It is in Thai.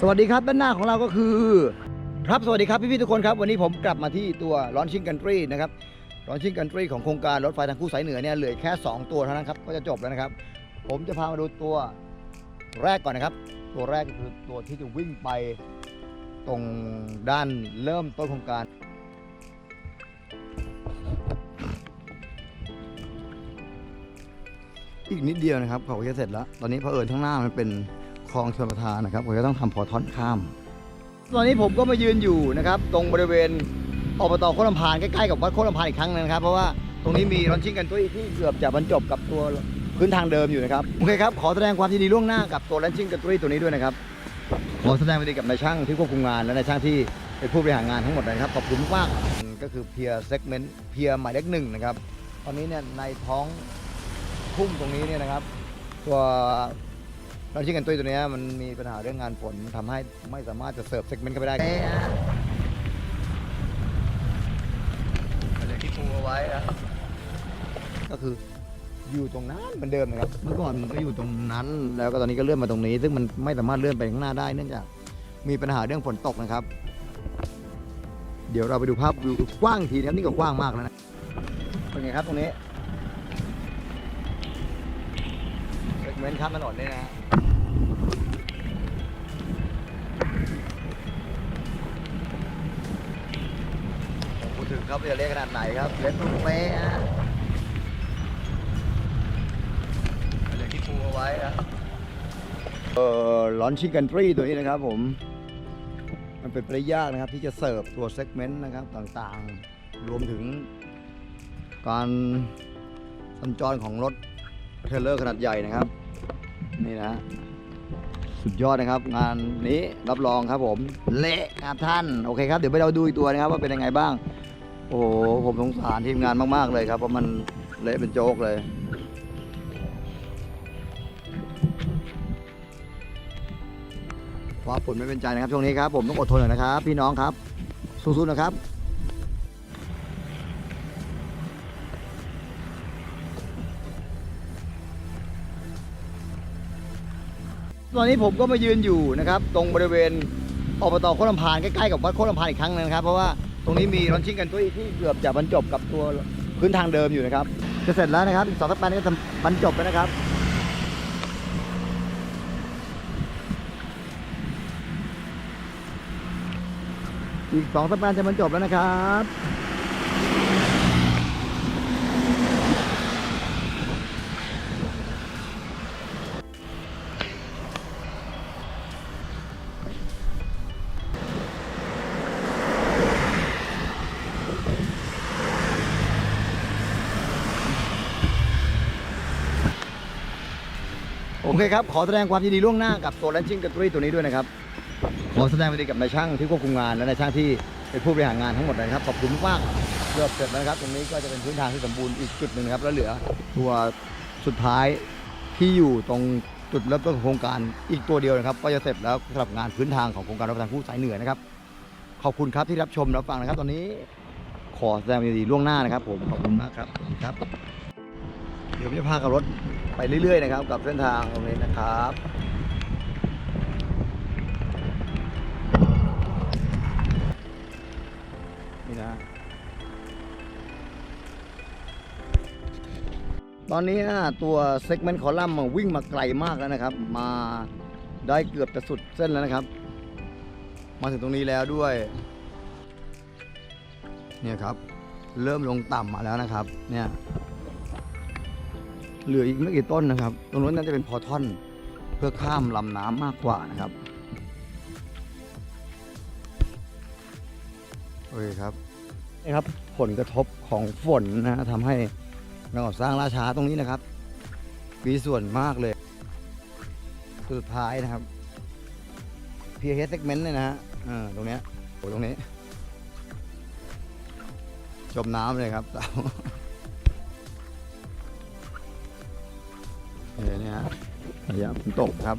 สวัสดีครับด้านหน้าของเราก็คือ ครับสวัสดีครับพี่ๆทุกคนครับ วันนี้ผมกลับมาที่ตัว Launching Country นะครับ Launching Country ของโครงการรถไฟทางคู่สายเหนือเนี่ยเหลือแค่ 2 ตัวเท่านั้นครับก็จะจบแล้วนะครับ ผมจะพามาดูตัวแรกก่อนนะครับ ตัวแรกก็คือตัวที่จะวิ่งไปตรงด้านเริ่มต้นโครงการอีกนิดเดียวนะครับเขาจะเสร็จแล้ว ตอนนี้เผอิญข้างหน้ามันเป็น คลองชลประทานนะครับผมจะต้องทำพอท่อนข้าม ตอนนี้ผมก็มายืนอยู่นะครับ ตรงบริเวณอบตโคกลำพานใกล้ๆกับวัดโคกลำพานอีกครั้งหนึงนะครับ เพราะว่าตรงนี้มีรอนชิ่งกันตุ้ยที่เกือบจะบรรจบกับตัวพื้นทางเดิมอยู่นะครับโอเคครับขอแสดงความยินดีล่วงหน้ากับตัวรอนชิ่งกันตุ้ยตัวนี้ด้วยนะครับขอแสดงความยินดีกับนายช่างที่ควบคุมงานและนายช่างที่เป็นผู้บริหารงานทั้งหมดนะครับขอบคุณมากก็คือเพียร์เซกเมนต์เพียร์หมายเลขหนึ่งนะครับตอนนี้เนี่ยในท้องทุ่งตรงนี้เนี่ยนะครับ ตัว เราชิ่งกันตุ้ยตัวเนี้ยมันมีปัญหาเรื่องงานฝนทำให้ไม่สามารถจะเสิร์ฟเซกเมนต์เข้าไปได้อะไรที่ปูเอาไว้อะก็คืออยู่ตรงนั้นเหมือนเดิมนะครับ เมื่อก่อนมันก็อยู่ตรงนั้น แล้วก็ตอนนี้ก็เลื่อนมาตรงนี้ ซึ่งมันไม่สามารถเลื่อนไปข้างหน้าได้เนื่องจากมีปัญหาเรื่องฝนตกนะครับ เดี๋ยวเราไปดูภาพวิวกว้างอีกทีนะครับนี่ก็กว้างมากแล้วนะเป็นไงครับตรงนี้เซกเมนต์ข้ามถนนนี่นะฮะ ดถึงครับว่าจะเล็กขนาดไหนครับเล็กลูกเป๊ะฮะเล็กที่ปูเอาไว้นะเอ่อลอนชิกันทรีตัวนี้นะครับผม มันเป็นไปได้ยากนะครับ ที่จะเสิร์ฟตัวเซกเมนต์นะครับต่างๆ รวมถึง การสัญจรของรถเทเลอร์ขนาดใหญ่นะครับ นี่นะสุดยอดนะครับ งานนี้รับรองครับผม เละครับท่าน โอเคครับ เดี๋ยวไปเราดูอีกตัวนะครับว่าเป็นยังไงบ้าง อ้โหผมสงสารทีมงานมาก ๆ เลยครับ เพราะมันเละเป็นโจ๊กเลยฟ้าฝนไม่เป็นใจนะครับช่วงนี้ครับ ผมต้องอดทนหน่อยนะครับ พี่น้องครับ สู้ๆนะครับตอนนี้ผมก็มายืนอยู่นะครับ ตรงบริเวณอบตโคลำพานใกล้ๆกับวัดโคลำพานอีกครั้งหนึงนะครับ เพราะว่า ตรงนี้มีรอนชิ่งกันตุ้ยที่เกือบจะบรรจบกับตัวพื้นทางเดิมอยู่นะครับ จะเสร็จแล้วนะครับ อีกสองสัปดาห์นี้ก็จะบรรจบกันนะครับ อีกสองสัปดาห์จะบรรจบแล้วนะครับ โอเคครับ ขอแสดงความยินดีล่วงหน้ากับตัวแลนชิ่งกัตตรีตัวนี้ด้วยนะครับ ขอแสดงความยินดีกับนายช่างที่ควบคุมงานและนายช่างที่เป็นผู้บริหารงานทั้งหมดนะครับ ขอบคุณมากเกือบเสร็จแล้วนะครับ ตรงนี้ก็จะเป็นพื้นทางที่สมบูรณ์อีกจุดหนึ่งนะครับ แล้วเหลือตัวสุดท้ายที่อยู่ตรงจุดเริ่มต้นของโครงการอีกตัวเดียวนะครับ ก็จะเสร็จแล้วสำหรับงานพื้นทางของโครงการรถไฟทางคู่สายเหนือนะครับ ขอบคุณครับที่รับชมรับฟังนะครับ ตอนนี้ขอแสดงความยินดีล่วงหน้านะครับ ผมขอบคุณมากครับครับ ดี๋ยวผมจะพากับรถไปเรื่อยๆนะครับ กับเส้นทางตรงนี้นะครับนี่นะตอนนี้ตัวเซกเมนต์คอลัมน์วิ่งมาไกลมากแล้วนะครับ มาได้เกือบจะสุดเส้นแล้วนะครับ มาถึงตรงนี้แล้วด้วย เนี่ยครับ เริ่มลงต่ำมาแล้วนะครับ เนี่ย เหลืออีกไม่กี่ต้นนะครับ ตรงนู้นน่าจะเป็นพอท่อนเพื่อข้ามลำน้ำมากกว่านะครับโอเคครับนี่ครับผลกระทบของฝนนะฮะทำให้งานก่อสร้างล่าช้าตรงนี้นะครับมีส่วนมากเลย สุดท้ายนะครับ PH segment เนี่ยนะฮะตรงเนี้ยโอ้ตรงนี้ จมน้ำเลยครับเสา ระยะฝนตกครับ